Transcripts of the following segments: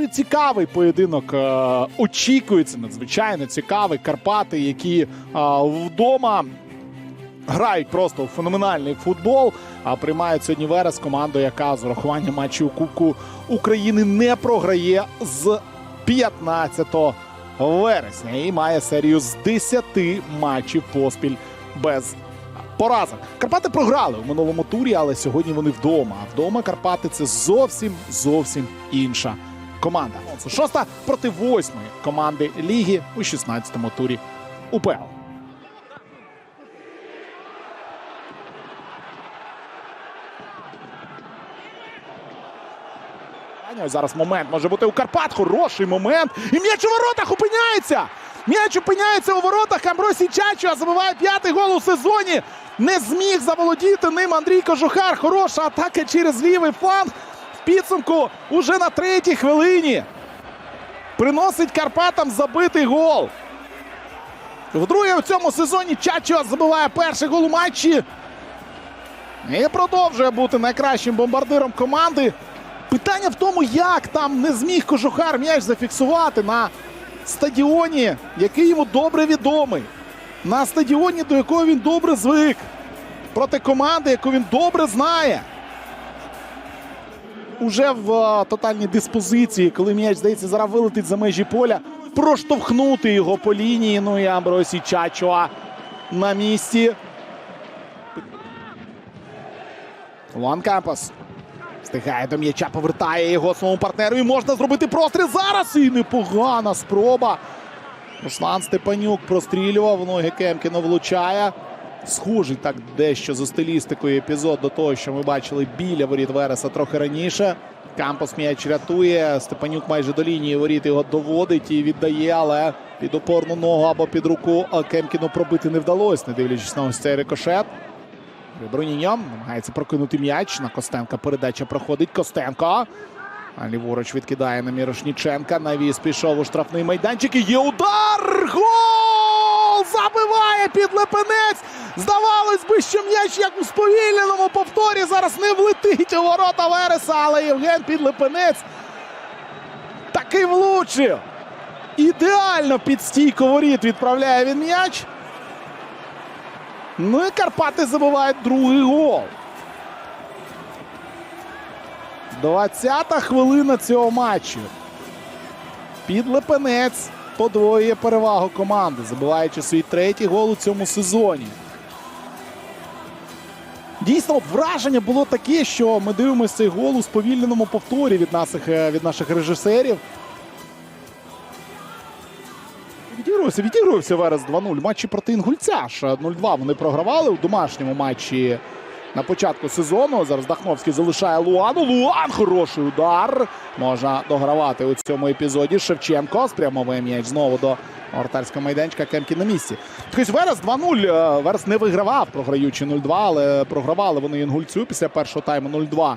Дуже цікавий поєдинок. е, Очікується надзвичайно цікавий. Карпати, які е, вдома грають просто феноменальний футбол. А приймають сьогодні Верес команду, яка з урахуванням матчів Кубку України не програє з 15 вересня і має серію з 10 матчів поспіль без поразок. Карпати програли у минулому турі, але сьогодні вони вдома. А вдома Карпати це зовсім зовсім інша команда. Шоста проти восьмої команди ліги у 16-му турі УПЛ. Ось Зараз момент може бути у Карпат. Хороший момент. І м'яч у воротах опиняється. М'яч опиняється у воротах. Амбросій Чачуа забиває п'ятий гол у сезоні. Не зміг заволодіти ним Андрій Кожухар. Хороша атака через лівий фланг. В підсумку уже на третій хвилині. Приносить Карпатам забитий гол. Вдруге у цьому сезоні Чачуа забиває перший гол у матчі. І продовжує бути найкращим бомбардиром команди. Питання в тому, як там не зміг Кожухар м'яч зафіксувати на стадіоні, який йому добре відомий. На стадіоні, до якого він добре звик. Проти команди, яку він добре знає. Уже в е, тотальній диспозиції, коли м'яч, здається, зараз вилетить за межі поля, проштовхнути його по лінії. Ну і Амбросі Чачуа на місці. Луан Кампос. Встигає до м'яча, повертає його своєму партнеру. І можна зробити простріл зараз. І непогана спроба. Руслан Степанюк прострілював. Ноги Кемкіна влучає. Схожий так дещо за стилістикою епізод до того, що ми бачили біля воріт Вереса трохи раніше. Кампос м'яч рятує. Степанюк майже до лінії воріт його доводить і віддає, але під опорну ногу або під руку Кемкіну пробити не вдалося, не дивлячись на ось цей рикошет. Бруніньо намагається прокинути м'яч. На Костенка передача проходить. Костенко. А ліворуч відкидає на Мірошніченка. Навіс пішов у штрафний майданчик. І є удар! Гол! Забиває підлепенець! Здавалось би, що м'яч як у сповільненому повторі зараз не влетить у ворота Вереса, але Євген Підлепенець таки влучив. Ідеально під стійку воріт відправляє він м'яч. Ну і Карпати забивають другий гол. 20-та хвилина цього матчу. Підлепенець подвоює перевагу команди, забиваючи свій третій гол у цьому сезоні. Дійсно, враження було таке, що ми дивимося цей гол у сповільненому повторі від наших, е, від наших режисерів. Відігрувався, відігрувався Верес 2-0. Матчі проти Інгульця ж 0-2 вони програвали у домашньому матчі на початку сезону. Зараз Дахновський залишає Луану. Луан хороший удар. Можна догравати у цьому епізоді. Шевченко спрямовує м'яч знову до вратарського майданчика. Кемкі на місці. Тобто Верес 2-0. Е, Верес не вигравав, програючи 0-2, але програвали вони Інгульцю після першого тайму 0-2.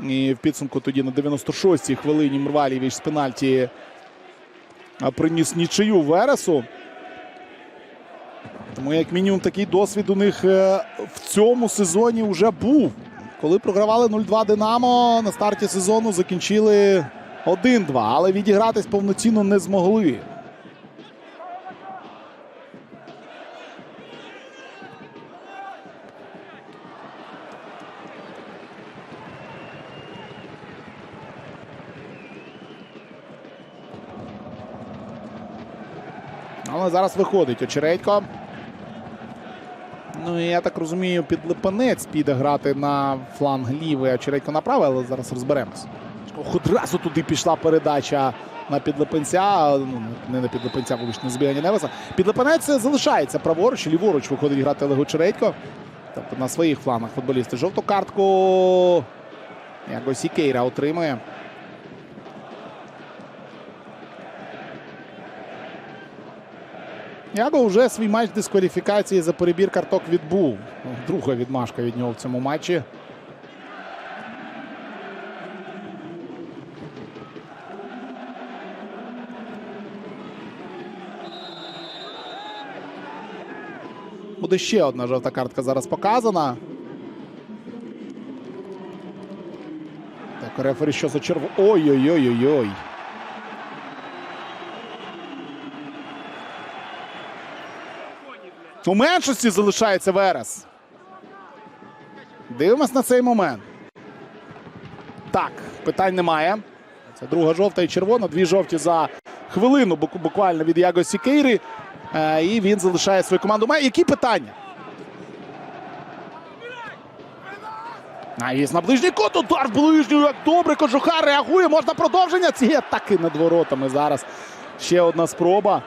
І в підсумку тоді на 96-й хвилині Мрвалєвич з пенальті приніс нічию Вересу. Тому, як мінімум, такий досвід у них е, в цьому сезоні вже був. Коли програвали 0-2 Динамо, на старті сезону закінчили 1-2, але відігратись повноцінно не змогли. Але зараз виходить Очередько. Ну я так розумію, підлипанець піде грати на фланг лівий, а Очередько направо, але зараз розберемось. Одразу туди пішла передача на підлипенця. Ну, не на підлипенця, вибачте, на збігання Невеса. Підлипанець залишається праворуч, ліворуч виходить грати Олег Очередько. Тобто на своїх флангах футболісти. Жовту картку якось Ікейра отримує. Яго вже свій матч дискваліфікації за перебір карток відбув. Друга відмашка від нього в цьому матчі. Буде ще одна жовта картка зараз показана. Так, рефері що за черво. Ой-ой-ой-ой-ой. У меншості залишається Верес. Дивимось на цей момент. Так, питань немає. Це друга жовта і червона. Дві жовті за хвилину буквально від Яго Сікейри. Е, І він залишає свою команду. Має які питання? Навіс на ближній кут, удар ближню, як добре, Кожухар реагує, можна продовження цієї атаки над воротами зараз. Ще одна спроба.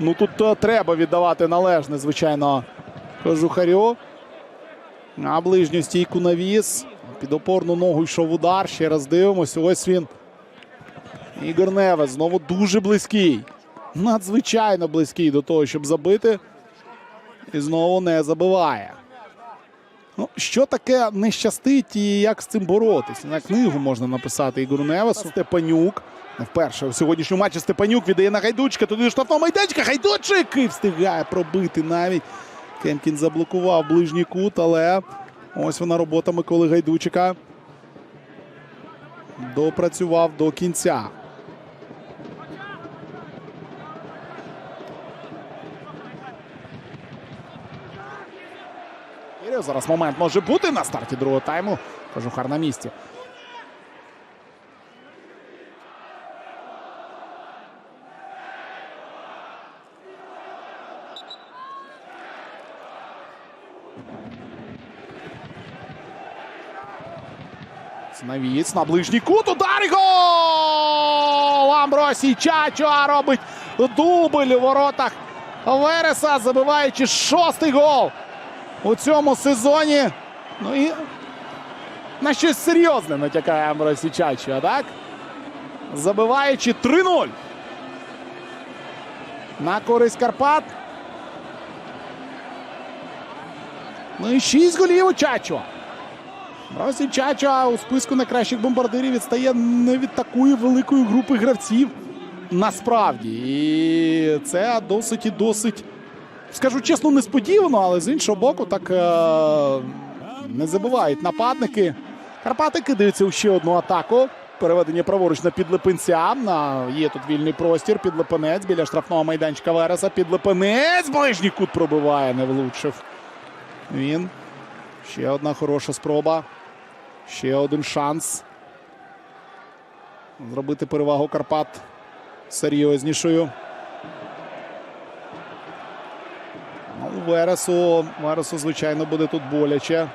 Ну тут е, треба віддавати належне, звичайно, Кожухарю. На ближню стійку навіс. Під опорну ногу йшов удар. Ще раз дивимося. Ось він. Ігор Невес знову дуже близький. Надзвичайно близький до того, щоб забити. І знову не забиває. Ну, що таке не щастить і як з цим боротися? На книгу можна написати Ігору Невесу. Степанюк. Вперше в сьогоднішньому матчі Степанюк віддає на гайдучка. Туди штрафного майданчика. Гайдучик і встигає пробити навіть. Кемкін заблокував ближній кут, але ось вона робота Миколи Гайдучика. Допрацював до кінця. Зараз момент може бути на старті другого тайму. Кожухар на місці. Навіць на ближній кут. Удар і гол! Амбросій Чачуа робить дубль у воротах Вереса, забиваючи шостий гол у цьому сезоні. Ну і на щось серйозне натякає Амбросій Чачуа, так? Забиваючи 3-0. На користь Карпат. Ну і 6 голів у Чачуа. Росі Чача у списку найкращих бомбардирів відстає не від такої великої групи гравців. Насправді. І це досить і досить, скажу чесно, несподівано, але з іншого боку, так е- не забувають нападники. Карпати кидаються у ще одну атаку. Переведення праворуч на підлипинця. На... Є тут вільний простір. Підлипинець біля штрафного майданчика Вереса. Підлипинець. Ближній кут пробиває, не влучив. Він. Ще одна хороша спроба. Ще один шанс. Зробити перевагу Карпат серйознішою. Ну, Вересу, Вересу, звичайно, буде тут боляче.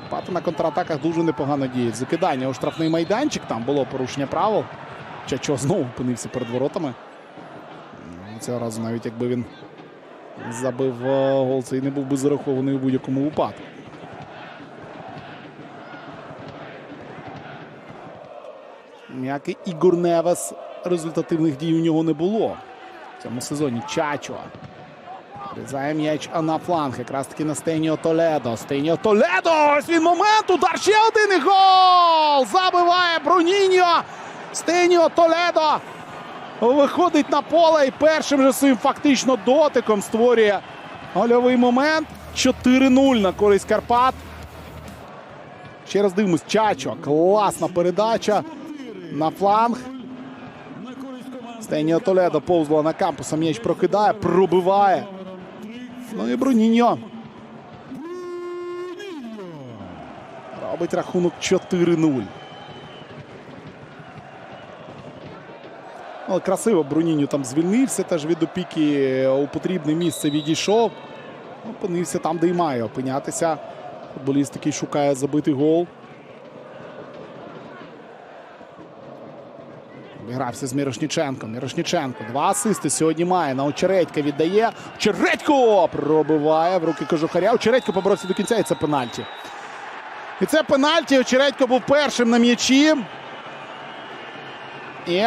Карпати на контратаках дуже непогано діють. Закидання у штрафний майданчик. Там було порушення правил. Чачо знову опинився перед воротами. Ну, Цього разу навіть якби він забив е, гол, це і не був би зарахований у будь-якому випадку. Як і Ігор Невес, результативних дій у нього не було. В цьому сезоні Чачо. Різає м'яч на фланг. Якраз таки на Стеніо Толедо. Стеніо Толедо! Ось він момент! Удар ще один гол! Забиває Бруніньо! Стеніо Толедо! Виходить на поле і першим же своїм фактично дотиком створює гольовий момент. 4-0 на користь Карпат. Ще раз дивимось. Чачо. Класна передача на фланг. Стеніо Толедо повзло на кампуса. М'яч прокидає, пробиває. Ну і Бруніньо. Робить рахунок 4-0. Але красиво Бруніньо там звільнився, теж від опіки у потрібне місце відійшов. Опинився там, де й має опинятися. Футболіст, який шукає забитий гол. Обігрався з Мірошніченком. Мірошніченко. Два асисти сьогодні має. На Очередька віддає. Очередько пробиває в руки Кожухаря. Очередько поборовся до кінця і це пенальті. І це пенальті. Очередько був першим на м'ячі. І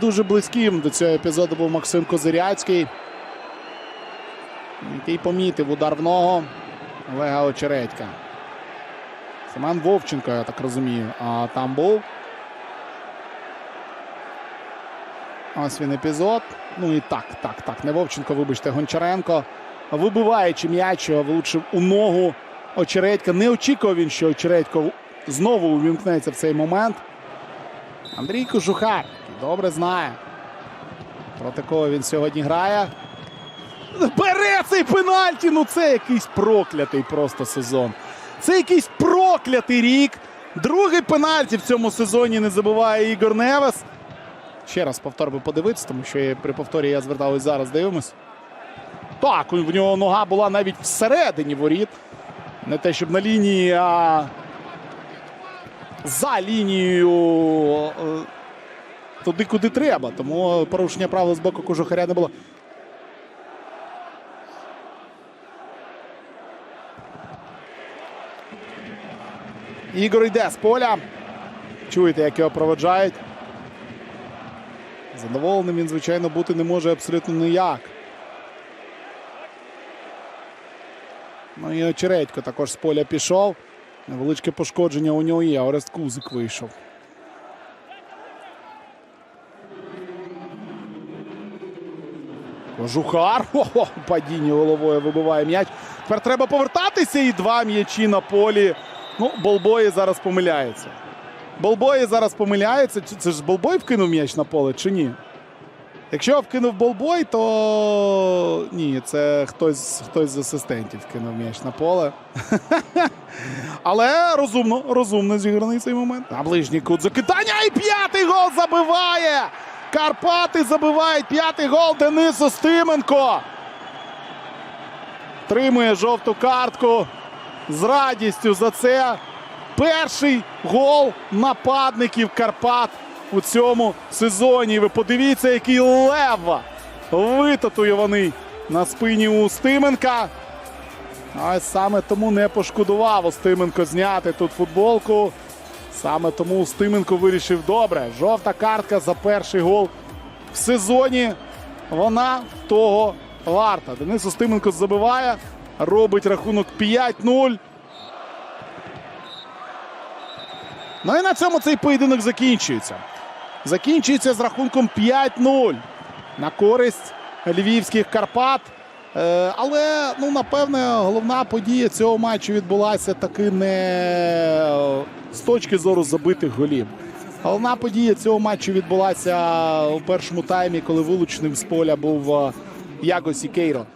дуже близьким до цього епізоду був Максим Козиряцький, який помітив удар в ногу Олега Очередька. Семен Вовченко, я так розумію, а там був. Ось він епізод. Ну і так, так, так. Не Вовченко, вибачте, Гончаренко. Вибиваючи м'яч, влучив у ногу Очередька. Не очікував він, що Очередько знову увімкнеться в цей момент. Андрій Кожухар добре знає, проти кого він сьогодні грає. Бере цей пенальті. Ну це якийсь проклятий просто сезон. Це якийсь проклятий рік. Другий пенальті в цьому сезоні не забуває Ігор Невес. Ще раз повтор би подивитися, тому що при повторі я звертав ось зараз. Дивимось. Так, в нього нога була навіть всередині воріт. Не те, щоб на лінії, а за лінією е, туди, куди треба. Тому порушення правил з боку кожухаря не було. Ігор йде з поля. Чуєте, як його проведжають. Задоволеним він, звичайно, бути не може абсолютно ніяк. Ну і Очередько також з поля пішов. Невеличке пошкодження у нього є. Орест Кузик вийшов. Кожухар. Хо-хо, падіння головою вибиває м'яч. Тепер треба повертатися і два м'ячі на полі. Ну, Болбої зараз помиляється. Болбої зараз помиляється. Це ж Болбой вкинув м'яч на поле чи ні? Якщо вкинув Болбой, то ні, це хтось, хтось з асистентів вкинув м'яч на поле. Але розумно, розумно зіграний цей момент. На ближній кут закидання і п'ятий гол забиває. Карпати забивають п'ятий гол Денис Остименко. Тримує жовту картку з радістю за це. Перший гол нападників Карпат у цьому сезоні. Ви подивіться, який лев витатуйований на спині у Стименка. А саме тому не пошкодував Остименко зняти тут футболку. Саме тому Устименко вирішив добре. Жовта картка за перший гол в сезоні. Вона того варта. Денис Устименко забиває, робить рахунок 5-0. Ну і на цьому цей поєдинок закінчується. Закінчується з рахунком 5-0 на користь львівських Карпат. Е, але, ну, напевне, головна подія цього матчу відбулася таки не з точки зору забитих голів. Головна подія цього матчу відбулася у першому таймі, коли вилученим з поля був Якосі Кейро.